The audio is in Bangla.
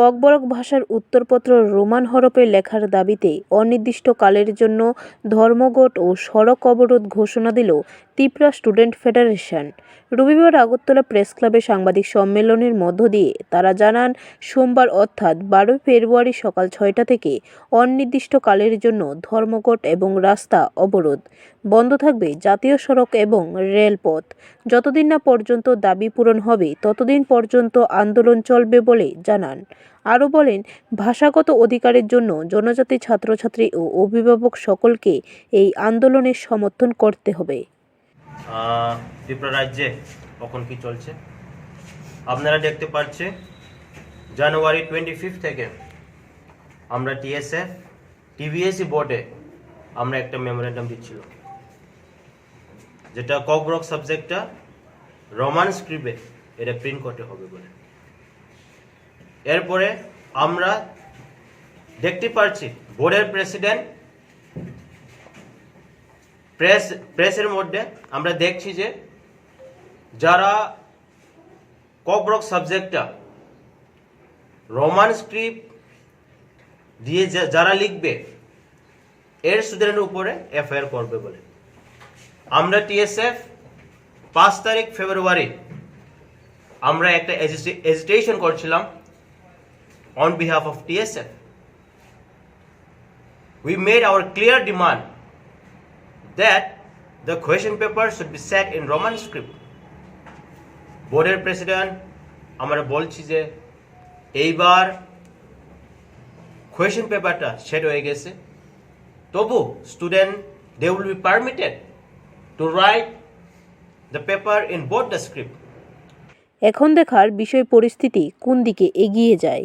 ককবরক ভাষার উত্তরপত্র রোমান হরফে লেখার দাবিতে অনির্দিষ্টকালের জন্য ধর্মঘট ও সড়ক অবরোধ ঘোষণা দিল ত্রিপুরা স্টুডেন্ট ফেডারেশন। রবিবার আগরতলা প্রেস ক্লাবে সাংবাদিক সম্মেলনের মধ্য দিয়ে তারা জানান, সোমবার অর্থাৎ বারোই ফেব্রুয়ারি সকাল ছয়টা থেকে অনির্দিষ্টকালের জন্য ধর্মঘট এবং রাস্তা অবরোধ বন্ধ থাকবে জাতীয় সড়ক এবং রেলপথ। যতদিন না পর্যন্ত দাবি পূরণ হবে, ততদিন পর্যন্ত আন্দোলন চলবে বলে জানান। আরও বলেন, ভাষাগত অধিকারের জন্য জনজাতি ছাত্রছাত্রী ও অভিভাবক সকলকে এই আন্দোলনের সমর্থন করতে হবে। ত্রিপুরা রাজ্যে কখন কি চলছে? আপনারা দেখতে পাচ্ছে, জানুয়ারি টোয়েন্টি ফিফথ থেকে আমরা টিএসএফ টিভিএসি বোর্ডে আমরা একটা মেমোরেন্ডাম দিচ্ছিল যেটা ককব্রক সাবজেক্টটা রোমান স্ক্রিপে এটা প্রিন্ট করতে হবে বলে। এরপরে আমরা দেখতে পাচ্ছি বোর্ডের প্রেসিডেন্ট প্রেস, প্রেসের মধ্যে আমরা দেখছি যে যারা ককব্রক সাবজেক্টটা রোমান স্ক্রিপ্ট দিয়ে যারা লিখবে, এর স্টুডেন্টের উপরে এফআইআর করবে বলে। আমরা টিএসএফ পাঁচ তারিখ ফেব্রুয়ারি আমরা একটা এজিটেশন করছিলাম on behalf of TSF we made our clear demand that the question paper should be set in Roman script. বোর্ডের প্রেসিডেন্ট আমরা বলছি যে এইবার কোয়েশন পেপারটা সেট হয়ে গেছে। তবু student they will be permitted to write the paper in both the script এখন দেখার বিষয় পরিস্থিতি কোন দিকে এগিয়ে যায়?